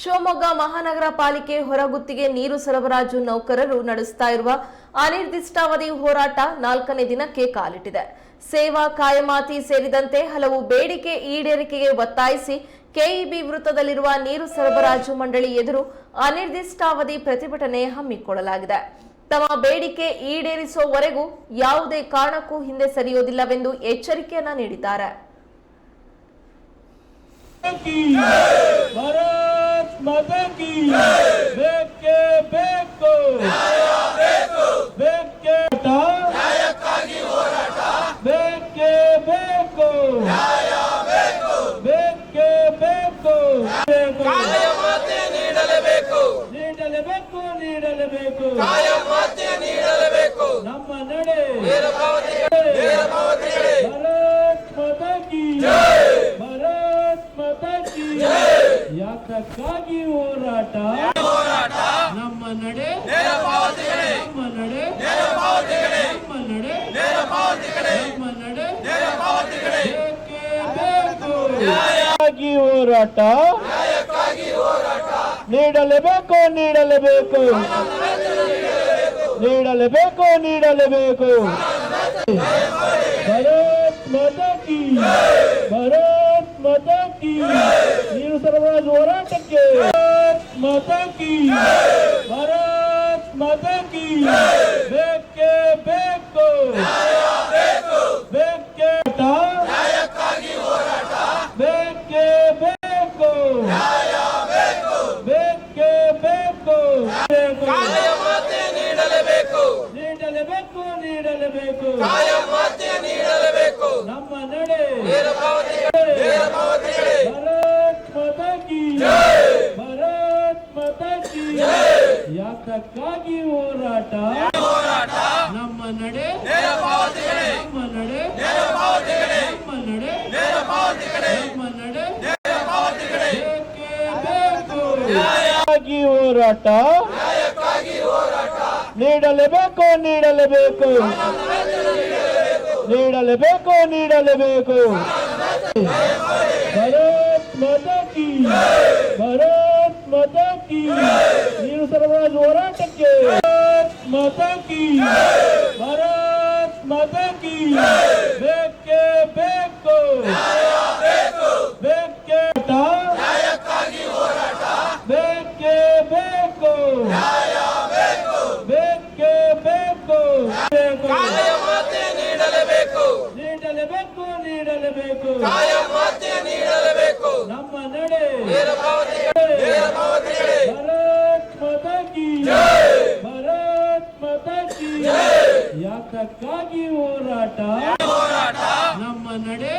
ಶಿವಮೊಗ್ಗ ಮಹಾನಗರ ಪಾಲಿಕೆ ಹೊರಗುತ್ತಿಗೆ ನೀರು ಸರಬರಾಜು ನೌಕರರು ನಡೆಸ್ತಾ ಇರುವ ಅನಿರ್ದಿಷ್ಟಾವಧಿ ಹೋರಾಟ ನಾಲ್ಕನೇ ದಿನಕ್ಕೆ ಕಾಲಿಟ್ಟಿದೆ. ಸೇವಾ ಕಾಯಮಾತಿ ಸೇರಿದಂತೆ ಹಲವು ಬೇಡಿಕೆ ಈಡೇರಿಕೆಗೆ ಒತ್ತಾಯಿಸಿ ಕೆಇಬಿ ವೃತ್ತದಲ್ಲಿರುವ ನೀರು ಸರಬರಾಜು ಮಂಡಳಿ ಎದುರು ಅನಿರ್ದಿಷ್ಟಾವಧಿ ಪ್ರತಿಭಟನೆ ಹಮ್ಮಿಕೊಳ್ಳಲಾಗಿದೆ. ತಮ್ಮ ಬೇಡಿಕೆ ಈಡೇರಿಸುವವರೆಗೂ ಯಾವುದೇ ಕಾರಣಕ್ಕೂ ಹಿಂದೆ ಸರಿಯೋದಿಲ್ಲವೆಂದು ಎಚ್ಚರಿಕೆಯನ್ನ ನೀಡಿದ್ದಾರೆ. ಮಾತಾಕಿ ಬೇಕೇ ಬೇಕು. ಬೇಕೇ ಹೋರಾಟ ಬೇಕೇ ಬೇಕು. ಬೇಕೇ ಬೇಕು. ನೀಡಲೇಬೇಕು. ನೀಡಲೇಬೇಕು ನೀಡಲೇಬೇಕು. ಯಾತಕ್ಕಾಗಿ ಹೋರಾಟ. ನಮ್ಮ ನಡೆ. ನೇರ ಪಾವತಿಗಳೇ. ನಮ್ಮ ನಡೆ. ನೇರ ಪಾವತಿಗಳೇ. ನಮ್ಮ ನಡೆ. ನೇರ ಪಾವತಿಗಳೇ. ನಮ್ಮ ನಡೆ. ನೇರ ಪಾವತಿಗಳೇ. ಬೇಕೇ ಬೇಕು? ಯಾತಕ್ಕಾಗಿ ಹೋರಾಟ. ನೀಡಲೇಬೇಕು ನೀಡಲೇಬೇಕು. ನೀಡಲೇಬೇಕು ನೀಡಲೇಬೇಕು. ಭಾರತ್ ಮಾತಾ ಕಿ. ಭಾರತ್ ಮಾತಾ ಕಿ. ನೀರು ಸರಬರಾಜು ಹೋರಾಟಕ್ಕೆ ಭಾರತ್ ಮಾತಾ ಕಿ ಭಾರತ್ ಮಾತಾ ಕಿ ಬೇಕೇ ಬೇಕು ಬೇಕೇ ಬೇಕೇ ಬೇಕು ಬೇಕೇ ಬೇಕು ಬೇಕು ಕಾಯ ಮಾತೆ ನೀಡಲೇಬೇಕು ನೀಡಲೇಬೇಕು ನೀಡಲೇಬೇಕು ಕಾಯ ಮಾತೆ ನೀಡಲೇಬೇಕು ನಮ್ಮ ನಡೆ ನೇರ ಪಾವತಿಗಳೇ ನೇರ ಪಾವತಿಗಳೇ ಭಾರತ್ ಮಾತಾ ಕಿ ಭಾರತ್ ಮಾತಾ ಕಿ ಯಾತಕ್ಕಾಗಿ ಹೋರಾಟ. ಹೋರಾಟ ನಮ್ಮ ನಡೆ ನಮ್ಮ ನಡೆ ನಮ್ಮ ನಡೆ ನಮ್ಮ ನಡೆ. ಹೋರಾಟ. ನೀಡಲೇಬೇಕು ನೀಡಲೇಬೇಕು. ನೀಡಲೇಬೇಕು ನೀಡಲೇಬೇಕು. ಭಾರತ್ ಮಾತಾ ಕಿ ಭಾರತ್ ಮಾತಾ ಕಿ ನೀರು ಸರಬರಾಜು ಹೋರಾಟಕ್ಕೆ. ಮತಕ್ಕಿ ಭಾರತ್ ಮಾತಾ ಕಿ ಬೇಕೇ ಬೇಕು. ಬೇಕೇ ಬೇಕೇ. ಬೇಕು ಬೇಕೇ. ಬೇಕು ಬೇಕು. ಕಾಯ ಮಾತೆ ನೀಡಲೇಬೇಕು. ನೀಡಲೇಬೇಕು ನೀಡಲೇಬೇಕು. ಕಾಯ ನೀಡಲೇಬೇಕು ಹಕ್ಕಕ್ಕಾಗಿ ಹೋರಾಟ. ನಮ್ಮ ನಡೆ